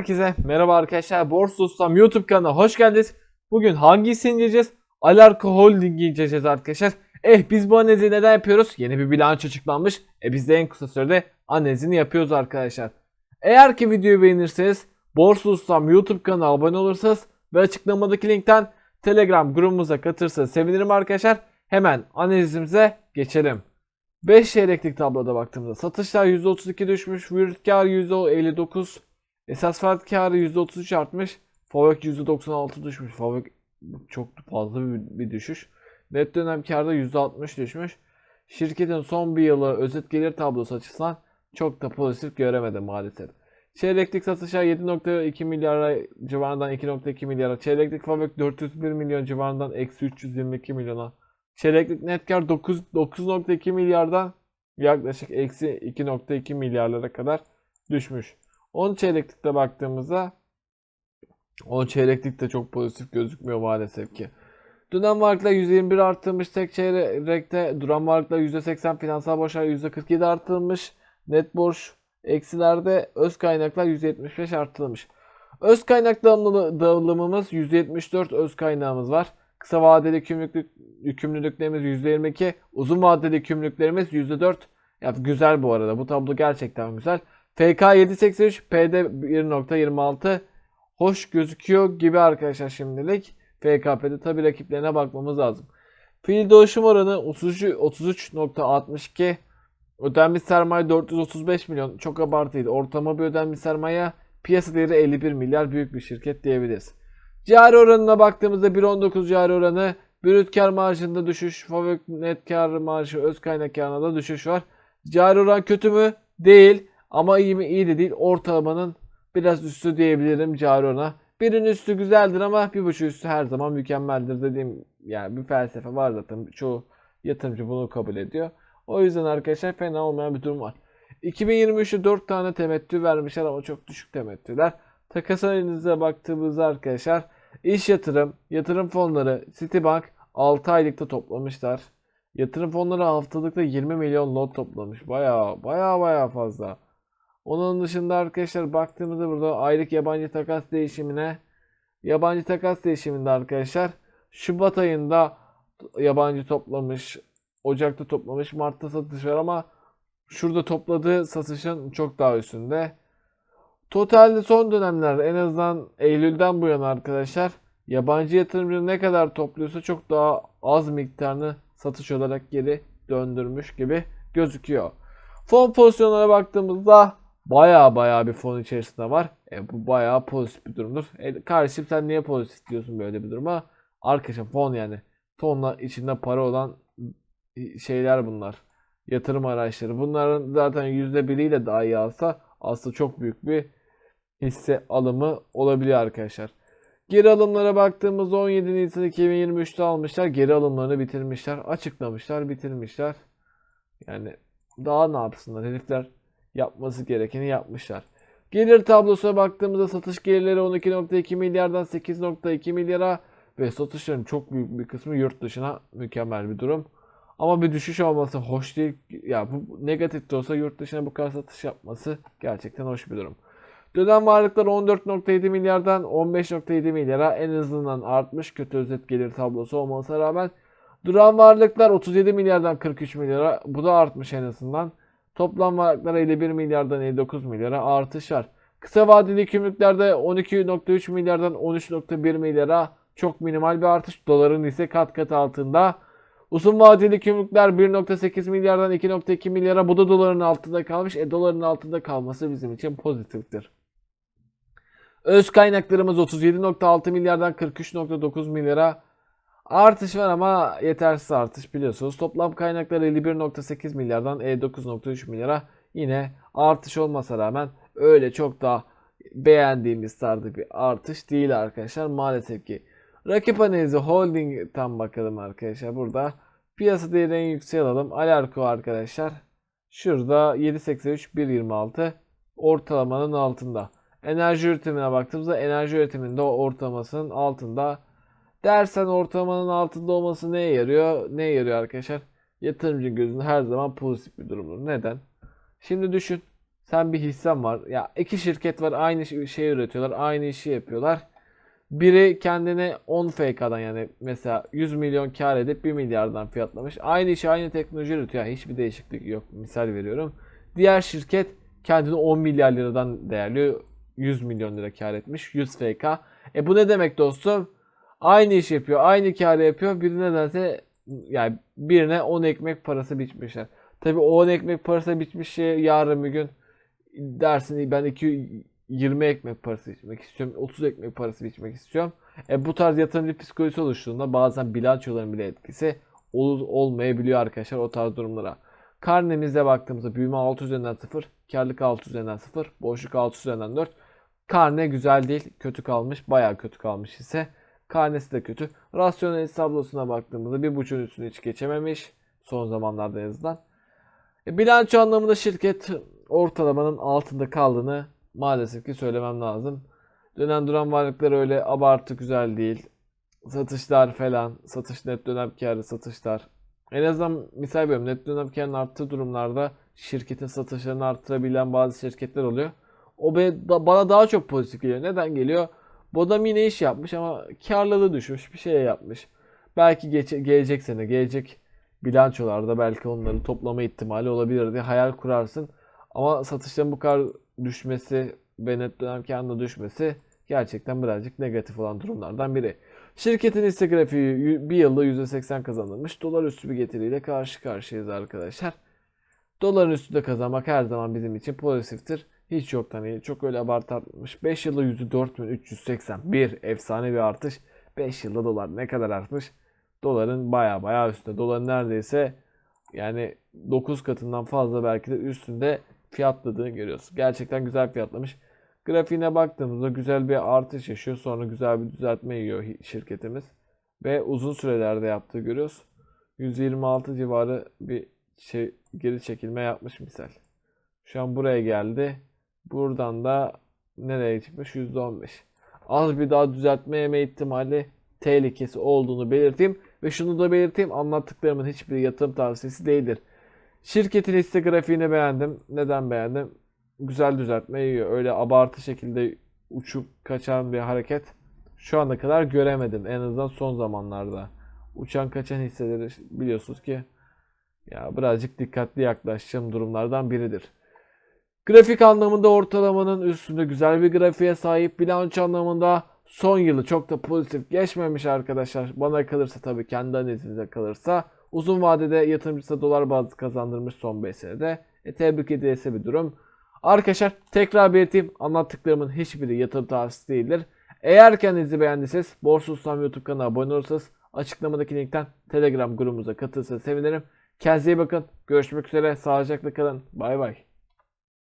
Herkese merhaba arkadaşlar. Borsa Ustam YouTube kanalına hoş geldiniz. Bugün hangisini inceleyeceğiz? Alarko Holding'i inceleyeceğiz arkadaşlar. Eh biz bu analizi neden yapıyoruz? Yeni bir bilanço açıklanmış. E biz de en kısa sürede analizini yapıyoruz arkadaşlar. Eğer ki videoyu beğenirseniz Borsa Ustam YouTube kanalına abone olursanız ve açıklamadaki linkten Telegram grubumuza katılırsanız sevinirim arkadaşlar. Hemen analizimize geçelim. 5 çeyreklik tabloda baktığımızda satışlar %32 düşmüş, brüt kar %59, esas fiyat karı %33 artmış, FAVÖK %96 düşmüş. FAVÖK çok fazla bir, bir düşüş. Net dönem karda %60 düşmüş. Şirketin son bir yılı özet gelir tablosu açısından çok da pozitif göremedim maalesef. Çeyreklik satışlar 7.2 milyara civarından 2.2 milyara. Çeyreklik FAVÖK 401 milyon civarından eksi 322 milyona. Çeyreklik net kar 9 9.2 milyardan yaklaşık eksi 2.2 milyarlara kadar düşmüş. 10 çeyreklikte baktığımızda 10 çeyreklik de çok pozitif gözükmüyor maalesef ki. Dönem varlıkla 121 arttırmış tek çeyrekte. Duran varlıkla %80 finansal borçlar %47 artırılmış. Net borç eksilerde öz kaynaklar %75 artırılmış. Öz kaynak dağılımı- dağılımımız %74 öz kaynağımız var. Kısa vadeli yükümlülük, yükümlülüklerimiz %22. Uzun vadeli yükümlülüklerimiz %4. Ya güzel bu arada. Bu tablo gerçekten güzel. FK 783, PD 1.26 hoş gözüküyor gibi arkadaşlar şimdilik. FKP'de tabi rakiplerine bakmamız lazım. Fiil dönüşüm oranı 33 33.62. Ödenmiş sermaye 435 milyon. Çok abartıydı. Ortalama bir ödenmiş sermaye piyasa değeri 51 milyar büyük bir şirket diyebiliriz. Cari oranına baktığımızda 1.19 cari oranı. Brüt kar marjında düşüş. Fabrik net kar marjı öz kaynak karına da düşüş var. Cari oran kötü mü? Değil. Ama iyi mi? İyi de değil. Ortalamanın biraz üstü diyebilirim cari orana. Birinin üstü güzeldir ama bir buçuk üstü her zaman mükemmeldir dediğim yani bir felsefe var zaten. Çoğu yatırımcı bunu kabul ediyor. O yüzden arkadaşlar fena olmayan bir durum var. 2023'te 4 tane temettü vermişler ama çok düşük temettüler. Takas analize baktığımızda arkadaşlar iş yatırım, yatırım fonları, Citibank 6 aylıkta toplamışlar. Yatırım fonları haftalıkta 20 milyon lot toplamış. Baya baya baya fazla. Onun dışında arkadaşlar baktığımızda burada aylık yabancı takas değişimine yabancı takas değişiminde arkadaşlar Şubat ayında yabancı toplamış, Ocak'ta toplamış, Mart'ta satış var ama şurada topladığı satışın çok daha üstünde. Totalde son dönemlerde en azından Eylül'den bu yana arkadaşlar yabancı yatırımcı ne kadar topluyorsa çok daha az miktarını satış olarak geri döndürmüş gibi gözüküyor. Fon pozisyonlara baktığımızda baya baya bir fon içerisinde var. E, bu baya pozitif bir durumdur. E, kardeşim sen niye pozitif diyorsun böyle bir duruma? Arkadaşım fon yani. Tonla içinde para olan şeyler bunlar. Yatırım araçları. Bunların zaten %1'iyle dahi alsa aslında çok büyük bir hisse alımı olabiliyor arkadaşlar. Geri alımlara baktığımızda 17 Nisan 2023'te almışlar. Geri alımlarını bitirmişler. Açıklamışlar, bitirmişler. Yani daha ne yapsınlar herifler? Yapması gerekeni yapmışlar. Gelir tablosuna baktığımızda satış gelirleri 12.2 milyardan 8.2 milyara ve satışların çok büyük bir kısmı yurt dışına mükemmel bir durum. Ama bir düşüş olması hoş değil. Ya bu negatif de olsa yurt dışına bu kadar satış yapması gerçekten hoş bir durum. Dönem varlıklar 14.7 milyardan 15.7 milyara en azından artmış kötü özet gelir tablosu olmasına rağmen. Duran varlıklar 37 milyardan 43 milyara bu da artmış en azından. Toplam varlıklar 51 milyardan 59 milyara artış var. Kısa vadeli yükümlülüklerde 12.3 milyardan 13.1 milyara çok minimal bir artış. Doların ise kat kat altında. Uzun vadeli yükümlülükler 1.8 milyardan 2.2 milyara bu da doların altında kalmış. E doların altında kalması bizim için pozitiftir. Öz kaynaklarımız 37.6 milyardan 43.9 milyara artış var ama yetersiz artış biliyorsunuz. Toplam kaynaklar 51.8 milyardan 59.3 milyara yine artış olmasa rağmen öyle çok da beğendiğimiz tarzda bir artış değil arkadaşlar maalesef ki. Rakip analizi holding'ten bakalım arkadaşlar burada. Piyasa değeri en yüksek alalım. Alarko arkadaşlar. Şurada 7.83 1.26 ortalamanın altında. Enerji üretimine baktığımızda enerji üretiminde o ortalamasının altında. Dersen ortalamanın altında olması neye yarıyor? Neye yarıyor arkadaşlar? Yatırımcı gözünde her zaman pozitif bir durumdur. Neden? Şimdi düşün. Sen bir hissen var. Ya iki şirket var aynı şey- üretiyorlar. Aynı işi yapıyorlar. Biri kendine 10 FK'dan yani mesela 100 milyon kar edip 1 milyardan fiyatlamış. Aynı işi aynı teknoloji üretiyor. Yani hiçbir değişiklik yok. Misal veriyorum. Diğer şirket kendini 10 milyar liradan değerliyor. 100 milyon lira kar etmiş. 100 FK. E bu ne demek dostum? Aynı iş yapıyor. Aynı karı yapıyor. Biri nedense yani birine 10 ekmek parası biçmişler. Tabii o 10 ekmek parası biçmiş şey yarın bir gün dersin ben 2 20 ekmek parası içmek istiyorum. 30 ekmek parası içmek istiyorum. E bu tarz yatırımcı psikolojisi oluştuğunda bazen bilançoların bile etkisi ol, olmayabiliyor arkadaşlar o tarz durumlara. Karnemizde baktığımızda büyüme 6 üzerinden 0, karlılık 6 üzerinden 0, boşluk 6 üzerinden 4. Karne güzel değil, kötü kalmış, bayağı kötü kalmış ise. Karnesi de kötü. Rasyonel tablosuna baktığımızda 1.5'ün üstünü hiç geçememiş. Son zamanlarda en azından. E, bilanço anlamında şirket ortalamanın altında kaldığını maalesef ki söylemem lazım. Dönen duran varlıklar öyle abartı güzel değil. Satışlar falan, satış net dönem karı satışlar. En azından misal veriyorum net dönem karının arttığı durumlarda şirketin satışlarını arttırabilen bazı şirketler oluyor. O bana daha çok pozitif geliyor. Neden geliyor? Bu adam yine iş yapmış ama karlılığı düşmüş bir şey yapmış. Belki geç- gelecek sene, gelecek bilançolarda belki onları toplama ihtimali olabilir diye hayal kurarsın. Ama satışların bu kadar düşmesi ve net dönem karında düşmesi gerçekten birazcık negatif olan durumlardan biri. Şirketin hisse grafiği bir yılda %80 kazanılmış. Dolar üstü bir getiriyle karşı karşıyayız arkadaşlar. Doların üstünde kazanmak her zaman bizim için pozitiftir. Hiç yoktan iyi. Çok öyle abartı artmış. 5 yılda %4381 efsane bir artış. 5 yılda dolar ne kadar artmış? Doların baya baya üstünde. Doların neredeyse yani 9 katından fazla belki de üstünde fiyatladığını görüyoruz. Gerçekten güzel fiyatlamış. Grafiğine baktığımızda güzel bir artış yaşıyor. Sonra güzel bir düzeltme yiyor şirketimiz. Ve uzun sürelerde yaptığı görüyoruz. 126 civarı bir şey geri çekilme yapmış misal. Şu an buraya geldi. Buradan da nereye çıkmış? %15. Az bir daha düzeltme yeme ihtimali tehlikesi olduğunu belirteyim. Ve şunu da belirteyim. Anlattıklarımın hiçbir yatırım tavsiyesi değildir. Şirketin hisse grafiğini beğendim. Neden beğendim? Güzel düzeltme yiyor. Öyle abartı şekilde uçup kaçan bir hareket şu ana kadar göremedim. En azından son zamanlarda. Uçan kaçan hisseleri biliyorsunuz ki ya birazcık dikkatli yaklaşacağım durumlardan biridir. Grafik anlamında ortalamanın üstünde güzel bir grafiğe sahip. Bilanço anlamında son yılı çok da pozitif geçmemiş arkadaşlar. Bana kalırsa tabii kendi analizinize kalırsa. Uzun vadede yatırımcısı dolar bazlı kazandırmış son 5 senede. E, tebrik edilesi bir durum. Arkadaşlar tekrar belirteyim anlattıklarımın hiçbiri yatırım tavsiyesi değildir. Eğer kendinizi beğendiyseniz Borsa Ustam YouTube kanalına abone olursanız açıklamadaki linkten Telegram grubumuza katılırsanız sevinirim. Kendinize iyi bakın. Görüşmek üzere. Sağlıcakla kalın. Bay bay.